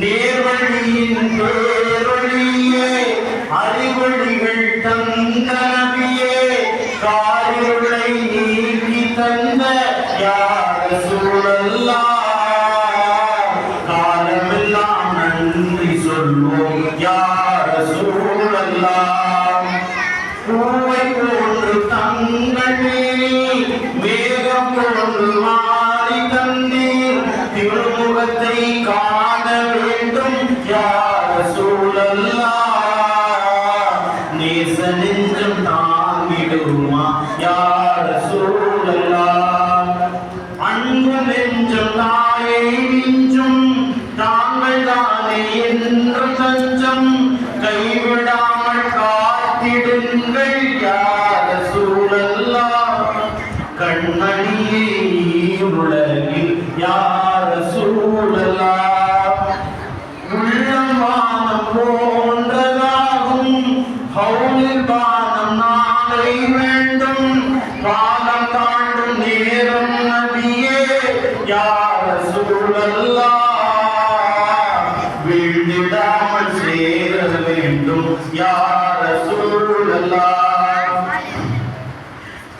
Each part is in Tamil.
நேர்வழியின் பேரொழியே அறிவழிகள் தந்தன. பூவை போன்று தங்களே மேகம் போன்று மாறி தந்தீர் திருமுகத்தை காண வேண்டும் யார சூழல்லா நேச நெஞ்சம் தாங்கிடுமா யார சூழல்லா அன்பு நெஞ்சம் தாயை மிஞ்சும் தாங்கள் தானே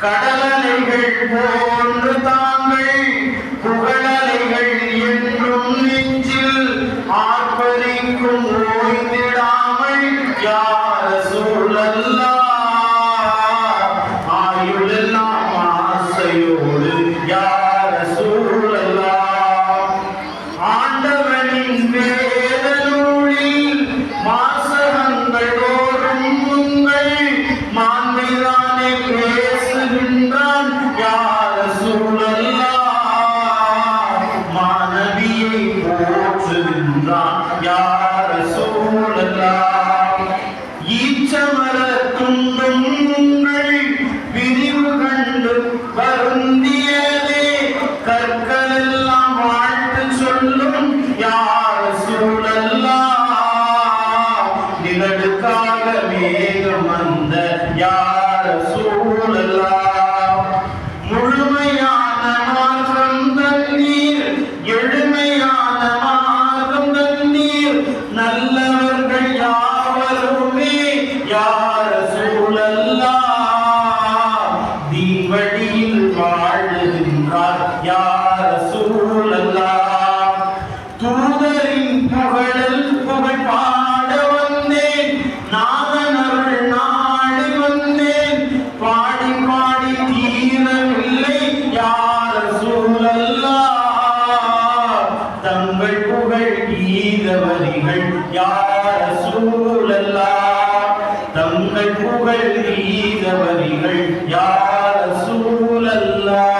கடலலைகள் போன்று தாங்கள் புகழலைகள் என்றும் நெஞ்சில் ஆர்ப்பரிக்கும் ஓய்ந்திடாமல் யார சூழல்லா வருந்தியதே கற்களெல்லாம் வாழ்த்து சொல்லும் யார சூழல்லா? நிகழ்கால மேகம் வந்த யார சூழல்லா? முழுமையான மார்க்கம் தண்ணீர் எளிமையான மார்க்கம் தண்ணீர் நல்லவர்கள் யாவருமே யார் சூழல்லா? கீத வரிகள் யார தங்கள் புகழ் கீத சூழல்லா